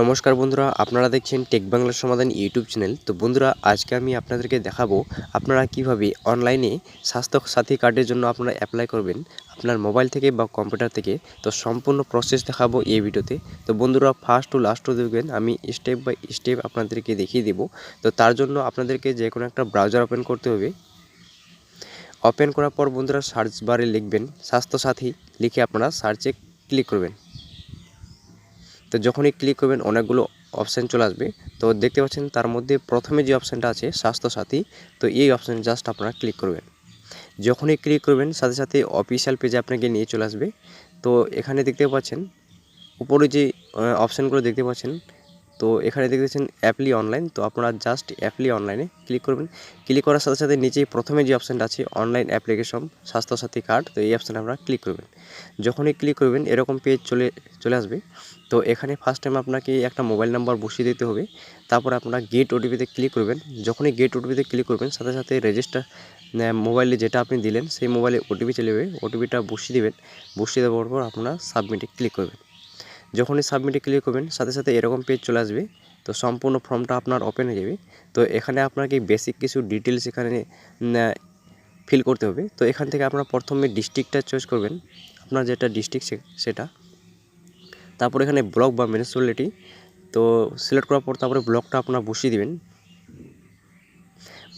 নমস্কার বন্ধুরা, আপনারা দেখছেন টেক বাংলা সমাধান ইউটিউব চ্যানেল। তো বন্ধুরা, আজকে আমি আপনাদেরকে দেখাবো আপনারা কীভাবে অনলাইনে স্বাস্থ্য সাথী কার্ডের জন্য আপনারা অ্যাপ্লাই করবেন আপনার মোবাইল থেকে বা কম্পিউটার থেকে। তো সম্পূর্ণ প্রসেস দেখাবো এই ভিডিওতে। তো বন্ধুরা ফার্স্ট টু লাস্ট দেখবেন, আমি স্টেপ বাই স্টেপ আপনাদেরকে দেখিয়ে দেব। তো তার জন্য আপনাদেরকে যে কোনো একটা ব্রাউজার ওপেন করতে হবে। ওপেন করার পর বন্ধুরা সার্চ বারে লিখবেন স্বাস্থ্যসাথী, লিখে আপনারা সার্চে ক্লিক করবেন। তো যখনই ক্লিক করবেন, অনেকগুলো অপশান চলে আসবে। তো দেখতে পাচ্ছেন, তার মধ্যে প্রথমে যে অপশানটা আছে, স্বাস্থ্যসাথী, তো এই অপশানে জাস্ট আপনারা ক্লিক করবেন। যখনই ক্লিক করবেন, সাথে সাথে অফিসিয়াল পেজে আপনাকে নিয়ে চলে আসবে। তো এখানে দেখতে পাচ্ছেন, উপরে যে অপশানগুলো দেখতে পাচ্ছেন তো এখানে দেখতে পাচ্ছেন অ্যাপলি অনলাইন তো আপনারা জাস্ট অ্যাপলি অনলাইনে ক্লিক করবেন। ক্লিক করার সাথে সাথে নিচেই প্রথমে যে অপশানটা আছে অনলাইন অ্যাপ্লিকেশন স্বাস্থ্যসাথী কার্ড তো এই অপশানে আপনারা ক্লিক করবেন। যখনই ক্লিক করবেন, এরকম পেজ চলে চলে আসবে। তো এখানে ফার্স্ট টাইম আপনাকে একটা মোবাইল নাম্বার বসিয়ে দিতে হবে। তারপর আপনারা গেট ওটিপিতে ক্লিক করবেন। যখনই গেট ওটিপিতে ক্লিক করবেন, সাথে সাথে রেজিস্টার মোবাইলে যেটা আপনি দিলেন, সেই মোবাইলে ওটিপি চলে যাবে। ওটিপিটা বসিয়ে দেবেন। বসিয়ে দেওয়ার পর আপনারা সাবমিটে ক্লিক করবেন। যখনই সাবমিটে ক্লিক করবেন, সাথে সাথে এরকম পেজ চলে আসবে। তো সম্পূর্ণ ফর্মটা আপনার ওপেন হয়ে যাবে। তো এখানে আপনাকে বেসিক কিছু ডিটেলস এখানে ফিল করতে হবে। তো এখান থেকে আপনারা প্রথমে ডিস্ট্রিক্টটা চয়েস করবেন। আপনার যেটা ডিস্ট্রিক্ট সেটা। তারপর এখানে ব্লক বা মিউনিসিপ্যালিটি তো সিলেক্ট করার পর তারপরে ব্লকটা আপনারা বসিয়ে দেবেন।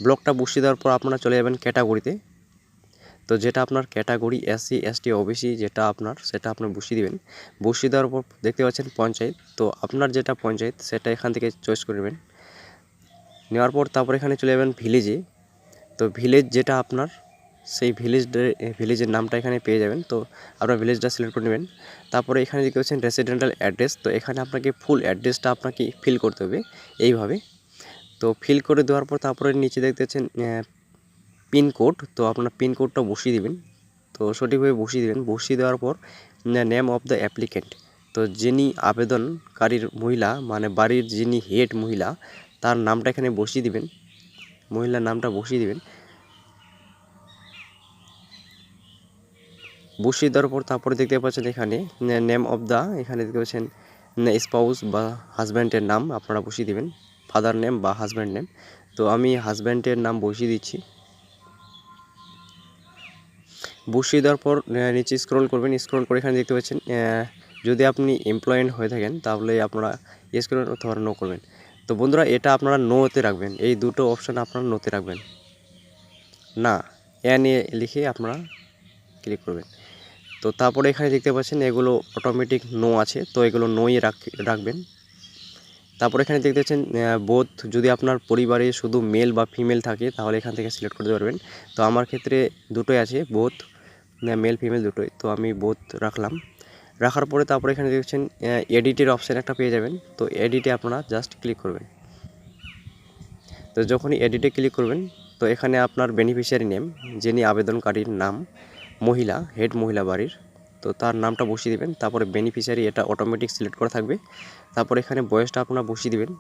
ব্লকটা বসিয়ে দেওয়ার পর আপনারা চলে যাবেন ক্যাটাগরিতে তো যেটা আপনার ক্যাটাগরি এসসি এসটি ওবিসি যেটা আপনার, সেটা আপনি বসিয়ে দেবেন। বসিয়ে দেওয়ার পর দেখতে পাচ্ছেন পঞ্চায়েত। তো আপনার যেটা পঞ্চায়েত, সেটা এখান থেকে চয়েস করে নেবেন। নেওয়ার পর তারপর এখানে চলে যাবেন ভিলেজে তো ভিলেজ যেটা আপনার, সেই ভিলেজ ভিলেজের নামটা এখানে পেয়ে যাবেন। তো আপনার ভিলেজটা সিলেক্ট করে নেবেন। তারপরে এখানে দেখতে পাচ্ছেন রেসিডেন্টাল অ্যাড্রেস তো এখানে আপনাকে ফুল অ্যাড্রেসটা আপনাকে ফিল করতে হবে এইভাবে। তো ফিল করে দেওয়ার পর তারপরে নিচে দেখতে পাচ্ছেন পিনকোড তো আপনার পিনকোডটা বসিয়ে দেবেন। তো সঠিকভাবে বসিয়ে দেবেন। বসিয়ে দেওয়ার পর নেম অফ দ্য অ্যাপ্লিকেন্ট তো যিনি আবেদনকারীর মহিলা মানে বাড়ির যিনি হেড মহিলা, তার নামটা এখানে বসিয়ে দিবেন। মহিলার নামটা বসিয়ে দিবেন। বসিয়ে দেওয়ার পর তারপরে দেখতে পাচ্ছেন এখানে নেম অফ দ্য এখানে দেখতে পাচ্ছেন স্পাউস বা হাজব্যান্ডের নাম আপনারা বসিয়ে দেবেন। ফাদার নেম বা হাজব্যান্ড নেম তো আমি হাজব্যান্ডের নাম বসিয়ে দিচ্ছি। বসিয়ে দেওয়ার পর নিচে স্ক্রল করবেন স্ক্রল করে এখানে দেখতে পাচ্ছেন যদি আপনি এমপ্লয়েন্ট হয়ে থাকেন, তাহলে আপনারা স্ক্রল অথবা নো করবেন। তো বন্ধুরা, এটা আপনারা নোতে রাখবেন। এই দুটো অপশান আপনারা নোতে রাখবেন। না, এ নিয়ে লিখে আপনারা ক্লিক করবেন। তো তারপরে এখানে দেখতে পাচ্ছেন, এগুলো অটোমেটিক নো আছে, তো এগুলো নোই রাখবেন। তারপর এখানে দেখতে পাচ্ছেন বোধ যদি আপনার পরিবারে শুধু মেল বা ফিমেল থাকে, তাহলে এখান থেকে সিলেক্ট করতে পারবেন। তো আমার ক্ষেত্রে দুটোই আছে বোধ মেল ফিমেল দুটোই। তো আমি বোধ রাখলাম। রাখার পরে তারপরে এখানে দেখছেন এডিটের অপশান একটা পেয়ে যাবেন। তো এডিটে আপনারা জাস্ট ক্লিক করবেন। তো যখনই এডিটে ক্লিক করবেন, তো এখানে আপনার বেনিফিশিয়ারি নেম যিনি আবেদনকারীর নাম, মহিলা হেড মহিলা বাড়ির, তো তার নামটা বসিয়ে দেবেন। তারপরে বেনিফিশিয়ারি এটা অটোমেটিক সিলেক্ট করা থাকবে। তারপর এখানে বয়সটা আপনারা বসিয়ে দেবেন।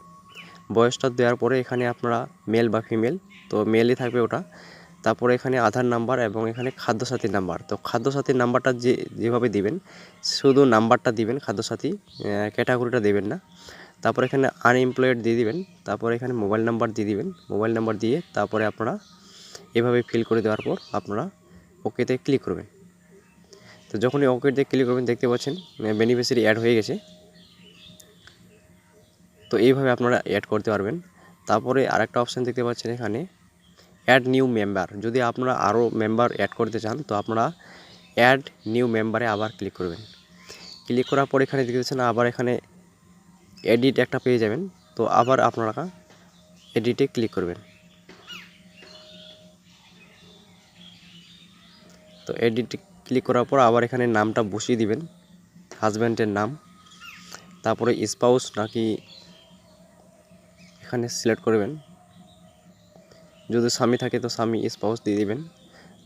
বয়সটা দেওয়ার পরে এখানে আপনারা মেল বা ফিমেল তো মেলই থাকবে ওটা। তারপরে এখানে আধার নাম্বার এবং এখানে খাদ্যসাথীর নাম্বার। তো খাদ্যসাথীর নাম্বারটা যে, যেভাবে দিবেন, শুধু নাম্বারটা দিবেন, খাদ্যসাথী ক্যাটাগরিটা দেবেন না। তারপর এখানে আনএমপ্লয়েড দিয়ে দিবেন, তারপর এখানে মোবাইল নাম্বার দিয়ে দিবেন। মোবাইল নাম্বার দিয়ে তারপরে আপনারা এভাবে ফিল করে দেওয়ার পর আপনারা ওকেতে ক্লিক করবেন। তো যখনই ওকেতে ক্লিক করবেন, দেখতে পাচ্ছেন বেনিফিশিয়ারি অ্যাড হয়ে গেছে। তো এইভাবে আপনারা অ্যাড করতে পারবেন। তারপরে আরেকটা অপশান দেখতে পাচ্ছেন এখানে অ্যাড নিউ মেম্বার যদি আপনারা আরও মেম্বার অ্যাড করতে চান, তো আপনারা অ্যাড নিউ মেম্বারে আবার ক্লিক করবেন। ক্লিক করার পর এখানে দেখতে পাচ্ছেন, আবার এখানে এডিট একটা পেয়ে যাবেন। তো আবার আপনারা এডিটে ক্লিক করবেন। তো এডিট ক্লিক করার পর আবার এখানে নামটা বসিয়ে দিবেন হাজব্যান্ডের নাম। তারপরে স্পাউস নাকি এখানে সিলেক্ট করবেন। যদি স্বামী থাকে তো স্বামী স্পাউস দিয়ে দেবেন।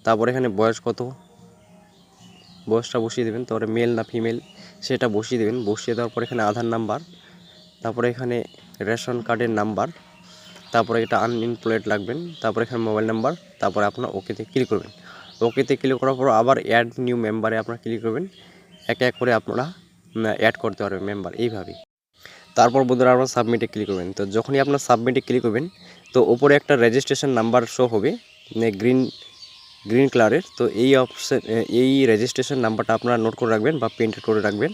তারপর এখানে বয়স কত? বয়সটা বসিয়ে দেবেন, তারপরে মেল না ফিমেল সেটা বসিয়ে দেবেন। বসিয়ে দেওয়ার পর এখানে আধার নাম্বার তারপরে এখানে রেশন কার্ডের নাম্বার তারপরে এটা আনএমপ্লয়েড লাগবেন, তারপরে এখানে মোবাইল নাম্বার তারপরে আপনার ওকেতে ক্লিক করবেন। ওকেতে ক্লিক করার পর আবার অ্যাড নিউ মেম্বারে আপনারা ক্লিক করবেন। এক এক করে আপনারা অ্যাড করতে পারবেন মেম্বার এইভাবেই। তারপর বন্ধুরা আপনারা সাবমিটে ক্লিক করবেন। তো যখনই আপনার সাবমিটে ক্লিক করবেন তো ওপরে একটা রেজিস্ট্রেশন নাম্বার শো হবে গ্রিন গ্রিন কালারের তো এই অপশান এই রেজিস্ট্রেশন নাম্বারটা আপনারা নোট করে রাখবেন বা প্রিন্ট করে রাখবেন।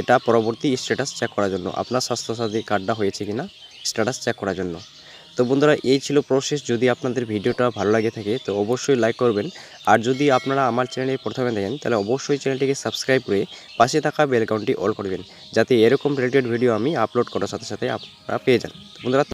এটা পরবর্তী স্ট্যাটাস চেক করার জন্য, আপনার স্বাস্থ্যসাথী কার্ডটা হয়েছে কিনা স্ট্যাটাস চেক করার জন্য। তো বন্ধুরা, এই ছিল প্রসেস যদি আপনাদের ভিডিওটা ভালো লাগে থাকে, তো অবশ্যই লাইক করবেন। আর যদি আপনারা আমার চ্যানেলে প্রথমে দেখেন, তাহলে অবশ্যই চ্যানেলটিকে সাবস্ক্রাইব করে পাশে থাকা বেল আইকনটি অল করবেন যাতে এরকম রিলেটেড ভিডিও আমি আপলোড করার সাথে সাথে আপনারা পেয়ে যান। বন্ধুরা